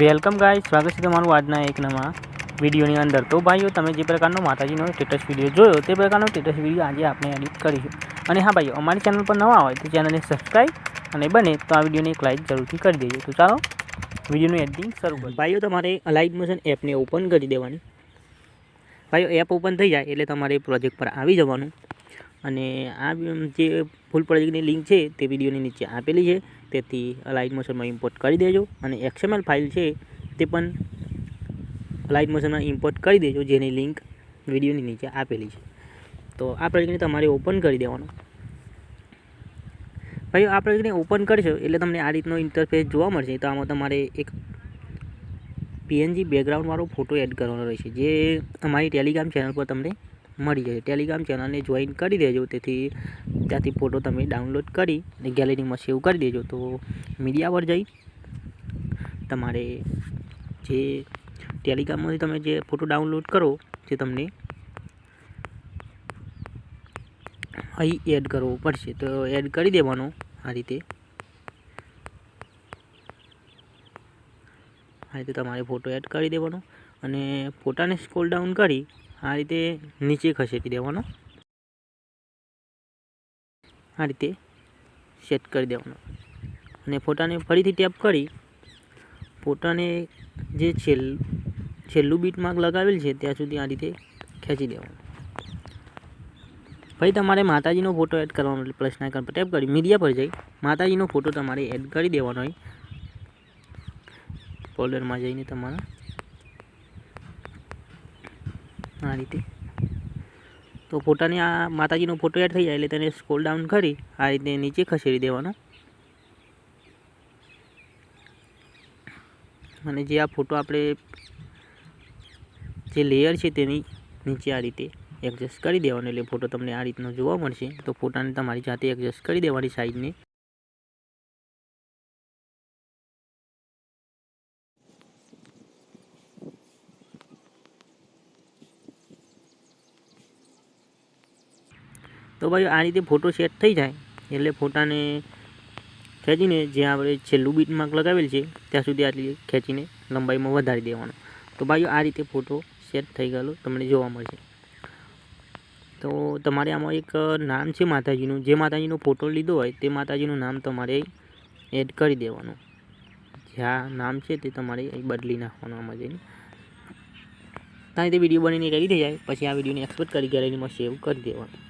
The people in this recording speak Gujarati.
વેલકમ ગાય સ્વાગત છે તમારું આજના એક નવા વિડીયોની અંદર. તો ભાઈઓ, તમે જે પ્રકારનો માતાજીનો સ્ટેટસ વીડિયો જોયો, તે પ્રકારનો સ્ટેટસ વીડિયો આજે આપણે એડિટ કરીશું. અને હા ભાઈઓ, અમારી ચેનલ પર નવા હોય તો ચેનલને સબસ્ક્રાઈબ અને બને તો આ વિડીયોને એક લાઈક જરૂરથી કરી દેજો. તો ચાલો વિડીયોનું એડિટિંગ શરૂ કરો ભાઈઓ, તમારે અલાઇવ મોશન એપને ઓપન કરી દેવાની. ભાઈઓ એપ ઓપન થઈ જાય એટલે તમારે પ્રોજેક્ટ પર આવી જવાનું. અને આ જે ફૂલ પ્રોજેક્ટની લિંક છે તે વિડીયોની નીચે આપેલી છે. તેથી લાઇટ મોશનમાં ઇમ્પોર્ટ કરી દેજો અને એક્સએમએલ ફાઇલ છે તે પણ લાઇટ મોશનમાં ઇમ્પોર્ટ કરી દેજો, જેની લિંક વિડીયોની નીચે આપેલી છે. તો આ પ્રોજેક્ટને તમારે ઓપન કરી દેવાનો. ભાઈ આ પ્રોજેક્ટને ઓપન કરશો એટલે તમને આ રીતનો ઇન્ટરફેસ જોવા મળશે. તો આમાં તમારે એક પીએનજી બેકગ્રાઉન્ડવાળો ફોટો એડ કરવાનો રહેશે, જે અમારી ટેલિગ્રામ ચેનલ પર તમને મળી જશે ટેલિગ્રામ ચેનલને જોઈન કરી દેજો. તેથી ત્યાંથી ફોટો તમે ડાઉનલોડ કરી અને ગેલેરીમાં સેવ કરી દેજો. તો મીડિયા પર જઈ તમારે જે ટેલિગ્રામમાંથી તમે જે ફોટો ડાઉનલોડ કરો તે તમને અહીં એડ કરવો પડશે. તો એડ કરી દેવાનો આ રીતે. આ રીતે તમારે ફોટો એડ કરી દેવાનો અને ફોટાને સ્કોલ ડાઉન કરી આ રીતે નીચે ખસેડી દેવાનો. આ રીતે સેટ કરી દેવાનો. અને ફોટાને ફરીથી ટેપ કરી ફોટાને જે છેલ, છેલ્લું બીટ માર્ક લગાવેલ છે ત્યાં સુધી આ રીતે ખેંચી દેવાનું. ભાઈ તમારે માતાજીનો ફોટો એડ કરવાનો એટલે પ્લસ આઇકન પર ટેપ કરી મીડિયા પર જઈ માતાજીનો ફોટો તમારે એડ કરી દેવાનો હોય. ફોલ્ડરમાં જઈને તમારા આ રીતે. તો ફોટાની આ માતાજીનો ફોટો એડ થઈ જાય એટલે તેને સ્કોલ ડાઉન કરી આ રીતે નીચે ખસેડી દેવાનો. અને જે આ ફોટો આપણે, જે લેયર છે તેની નીચે આ રીતે એડજસ્ટ કરી દેવાનો. એટલે ફોટો તમને આ રીતનો જોવા મળશે. તો ફોટાને તમારી જાતે એડજસ્ટ કરી દેવાની સાઈઝને તો ભાઈ આ રીતે ફોટો સેટ થઈ જાય. એટલે ફોટાને ખેંચીને જ્યાં આપણે છેલ્લું બીટ માર્ક લગાવેલ છે, ત્યાં સુધી આટલી ખેંચીને લંબાઈમાં વધારી દેવાનો. તો ભાઈ આ રીતે ફોટો સેટ થઈ ગયેલો તમને જોવા મળશે. તો તમારે આમાં એક નામ છે માતાજીનું. જે માતાજીનો ફોટો લીધો હોય, તે માતાજીનું નામ તમારે એડ કરી દેવાનું. જ્યાં નામ છે, તે તમારે બદલી નાખવાનું આમાં જઈને. ત્યાં રીતે વીડિયો બનીને રેડી થઈ જાય. પછી આ વિડીયોને એક્સપોર્ટ કરી ગેલેરીમાં સેવ કરી દેવાનું.